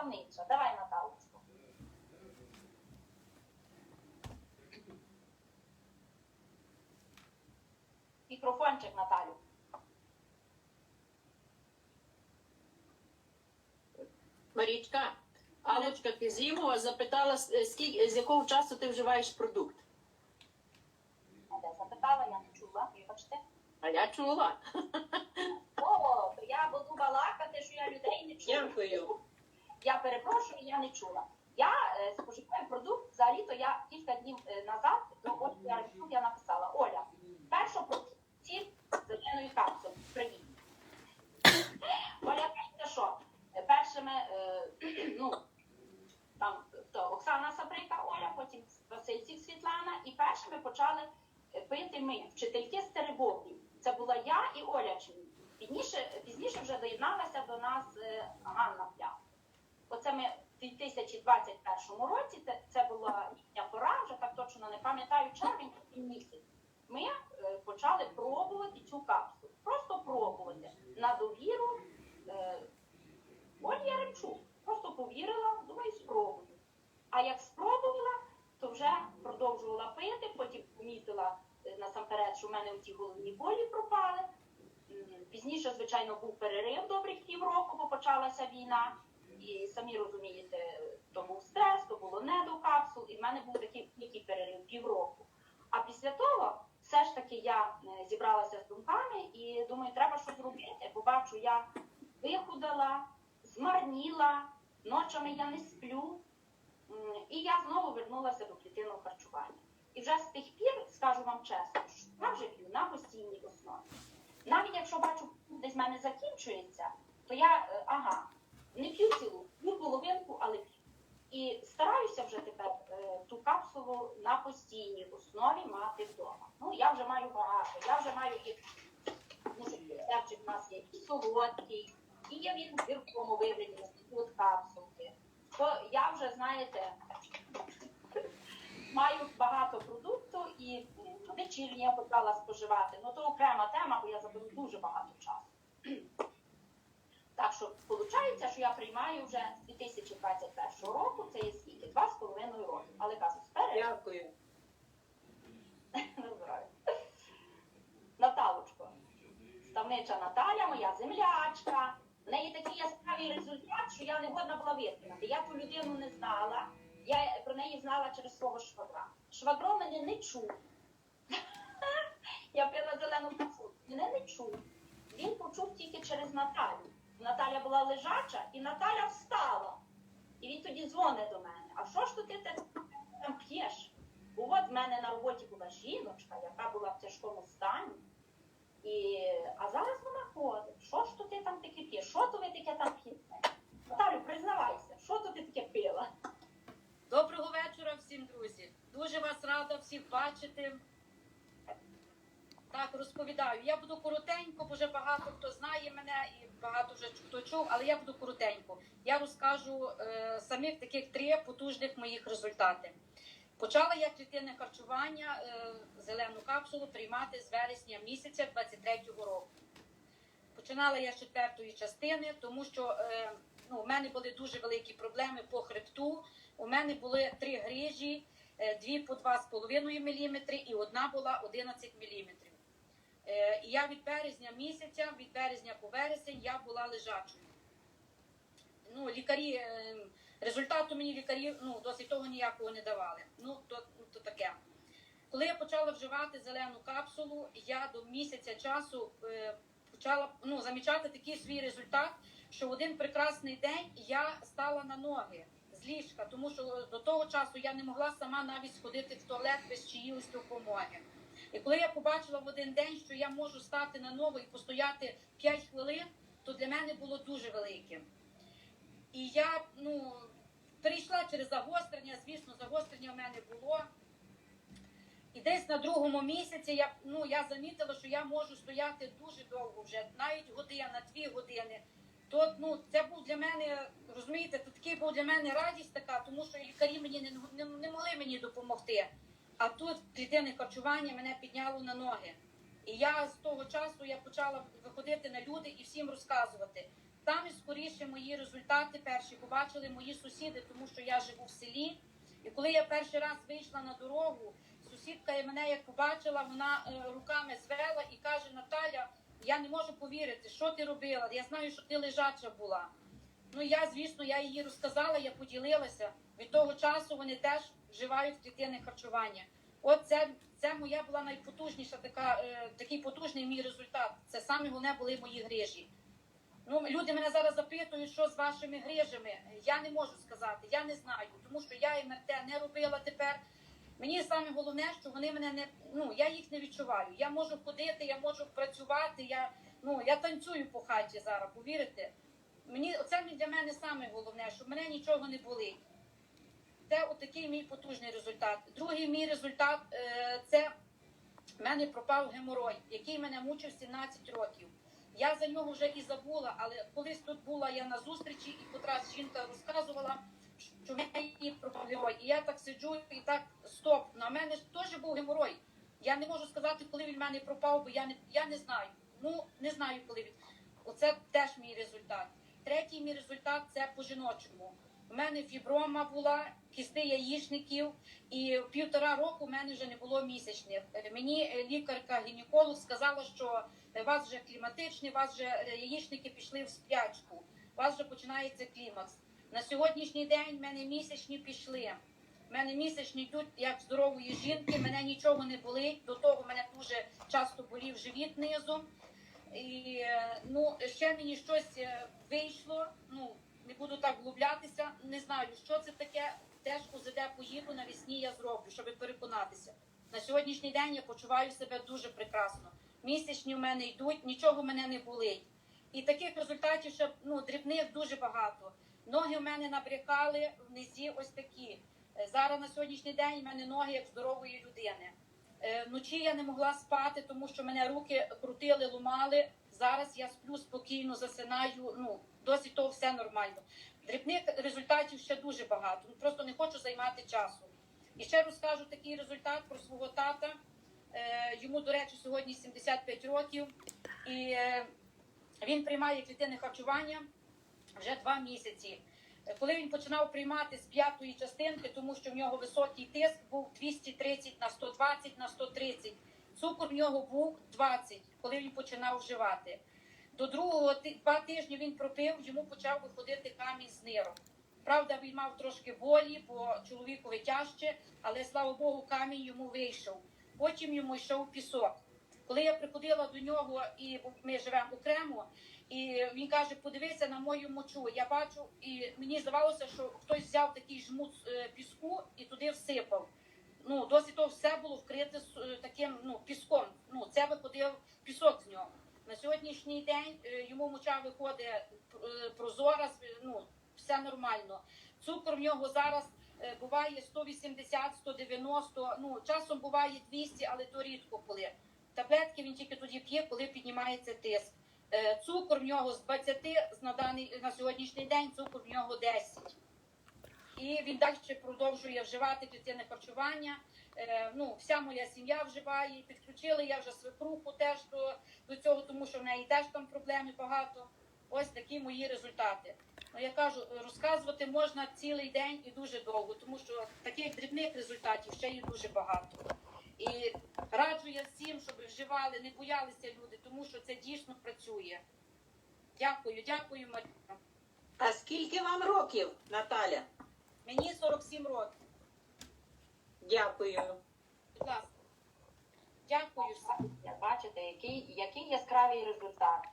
ставниця. Давай, Наталочку. Мікрофончик, Наталю. Марічка, Алочка Кизімова запитала, скільки, з якого часу ти вживаєш продукт. А де запитала, я не чула. Вибачте. А я чула. О, то я буду балакати, що я людей не чую. Дякую. Я перепрошую, я не чула. Я е, споживаю продукт, взагалі-то я кілька днів е, назад до Ольги Арбюк я написала, Оля, перша продукція з зеленою капсулою. Привіт. Оля каже, що е, першими, ну, там, хто, Оксана Саприка, Оля, потім Васильчик Світлана, і першими почали пити ми, вчительки з Теребовлі. Це була я і Оля. Пізніше, пізніше вже доєдналася до нас Ганна Пляв. Оце ми в 2021 році, це, це була літня пора, вже так точно не пам'ятаю, червень і місяць. Ми е, почали пробувати цю капсулу. Просто пробувати на довіру е, Олі Яремчук. Просто повірила, думаю, спробую. А як спробувала, то вже продовжувала пити, потім помітила е, насамперед, що в мене ці головні болі пропали. Пізніше, звичайно, був перерив добрих півроку, бо почалася війна. І самі розумієте, то був стрес, то було не до капсул, і в мене був такий великий перерив півроку. А після того все ж таки я е, зібралася з думками і думаю, треба щось зробити, бо бачу, я вихудала, змарніла, ночами я не сплю. І я знову вернулася до клітинного харчування. І вже з тих пір, скажу вам чесно, що я вже п'ю на постійній основі. Навіть якщо бачу, десь в мене закінчується, то я, е, ага, не п'ю цілу, п'ю половинку, але п'ю. І стараюся вже тепер е, ту капсулу на постійній основі мати вдома. Ну, я вже маю багато, я вже маю і ну, рецептчик у нас є і солодкий, і є він в гіркому вигляді, от капсулки. То я вже, знаєте, маю багато продукту і м, вечірні я почала споживати. Ну то окрема тема, бо я заберу дуже багато часу. Так що я приймаю вже з 2021 року, це є скільки? Два з половиною роки. Але кажу, спереду Дякую. на. Наталочко, ставнича Наталя, моя землячка. В неї такий яскравий результат, що я не годна була витримати. Я ту людину не знала. Я про неї знала через свого швагра. Швагро мене не чув. Я пила зелену кафу. Мене не чув. Він почув тільки через Наталю. Наталя була лежача, і Наталя встала. І він тоді дзвонить до мене. А що ж то ти там п'єш? От в мене на роботі була жіночка, яка була в тяжкому стані. І, а зараз вона ходить. Що ж то ти там таке п'єш? Що то ви таке там п'єте? Наталю, признавайся, що то ти таке пила? Доброго вечора всім, друзі. Дуже вас рада всіх бачити. Так, розповідаю. Я буду коротенько, бо вже багато хто знає мене і багато вже хто чув, але я буду коротенько. Я розкажу е, самих таких три потужних моїх результати. Почала я клітинне харчування, е, зелену капсулу приймати з вересня місяця 23-го року. Починала я з четвертої частини, тому що е, ну, у мене були дуже великі проблеми по хребту. У мене були три грижі, е, дві по 2,5 мм і одна була 11 мм. Е, І я від березня місяця, від березня по вересень, я була лежачою. Ну, лікарі, е, результату мені лікарі ну, досить того ніякого не давали. Ну, то, ну, то таке. Коли я почала вживати зелену капсулу, я до місяця часу е, почала ну, замічати такий свій результат, що в один прекрасний день я стала на ноги з ліжка, тому що до того часу я не могла сама навіть сходити в туалет без чиїсь допомоги. І коли я побачила в один день, що я можу стати на ноги і постояти 5 хвилин, то для мене було дуже великим. І я ну, перейшла через загострення, звісно, загострення в мене було. І десь на другому місяці я, ну, я замітила, що я можу стояти дуже довго вже, навіть година, дві години. То ну, це був для мене, розумієте, то такий був для мене радість така, тому що лікарі мені не, не, не могли мені допомогти. А тут клітинне харчування мене підняло на ноги. І я з того часу я почала виходити на люди і всім розказувати. Саме скоріше мої результати перші побачили мої сусіди, тому що я живу в селі. І коли я перший раз вийшла на дорогу, сусідка мене як побачила, вона е, руками звела і каже: Наталя, я не можу повірити, що ти робила. Я знаю, що ти лежача була. Ну я, звісно, я їй розказала, я поділилася. Від того часу вони теж вживають клітинне харчування. От це, це моя була найпотужніша така, е, такий потужний мій результат. Це саме головне були мої грижі. Ну, люди мене зараз запитують, що з вашими грижами. Я не можу сказати, я не знаю, тому що я МРТ не робила тепер. Мені саме головне, що вони мене не ну я їх не відчуваю. Я можу ходити, я можу працювати. Я ну я танцюю по хаті зараз. Повірите? Мені оце для мене саме головне, щоб мене нічого не болить. Це отакий мій потужний результат. Другий мій результат е, це в мене пропав геморой, який мене мучив 17 років. Я за нього вже і забула, але колись тут була я на зустрічі, і котрась жінка розказувала, що в мене пропав геморой. І я так сиджу і так стоп. На мене теж був геморой. Я не можу сказати, коли він в мене пропав, бо я не я не знаю. Ну не знаю, коли він. Оце теж мій результат. Третій мій результат це по жіночому. У мене фіброма була, кісти яєчників, і півтора року в мене вже не було місячних. Е, Мені е, лікарка-гінеколог сказала, що у вас вже кліматичний, у вас вже е, яєчники пішли в сплячку, у вас вже починається клімакс. На сьогоднішній день в мене місячні пішли. У мене місячні йдуть як здорової жінки, мене нічого не болить. До того мене дуже часто болів живіт низом. І ну ще мені щось е, вийшло. Ну не буду так вглублятися. Не знаю, що це таке. Теж УЗД поїду навесні. Я зроблю, щоб переконатися. На сьогоднішній день я почуваю себе дуже прекрасно. Місячні в мене йдуть, нічого в мене не болить. І таких результатів ще ну дрібних дуже багато. Ноги в мене набрякали в низі ось такі. Е, Зараз на сьогоднішній день в мене ноги як здорової людини. Е, Вночі я не могла спати, тому що мене руки крутили, ломали. Зараз я сплю спокійно, засинаю. Ну досить того все нормально. Дрібних результатів ще дуже багато. Ну, Просто не хочу займати часу. І ще розкажу такий результат про свого тата. Е, Йому, до речі, сьогодні 75 років, і е, він приймає клітинне харчування вже два місяці. Е, Коли він починав приймати з п'ятої частинки, тому що в нього високий тиск був 230 на 120 на 130. Цукор в нього був 20, коли він починав вживати. До другого два тижні він пропив, йому почав виходити камінь з нирок. Правда, він мав трошки болі, бо чоловікові тяжче, але слава Богу, камінь йому вийшов. Потім йому йшов пісок. Коли я приходила до нього, і ми живемо окремо, і він каже: подивися на мою мочу. Я бачу, і мені здавалося, що хтось взяв такий жмут е, піску і туди всипав. Ну, досить того все було вкрите е, таким ну, піском. Ну, це виходив пісок з нього. На сьогоднішній день е, йому моча виходить прозора, ну, все нормально. Цукор в нього зараз буває 180, 190, ну, часом буває 200, але то рідко коли. Таблетки він тільки тоді п'є, коли піднімається тиск. Е, Цукор в нього з 20 на даний на сьогоднішній день, цукор в нього 10. І він далі продовжує вживати клітинне харчування. Е, ну, вся моя сім'я вживає. Підключили я вже свекруху теж до, до цього, тому що в неї теж там проблеми багато. Ось такі мої результати. Ну я кажу, розказувати можна цілий день і дуже довго, тому що таких дрібних результатів ще є дуже багато. І раджу я всім, щоб вживали, не боялися люди, тому що це дійсно працює. Дякую, дякую, Марія. А скільки вам років, Наталя? Мені 47 років. Дякую. Будь ласка. Дякую всім. Бачите, який, який яскравий результат.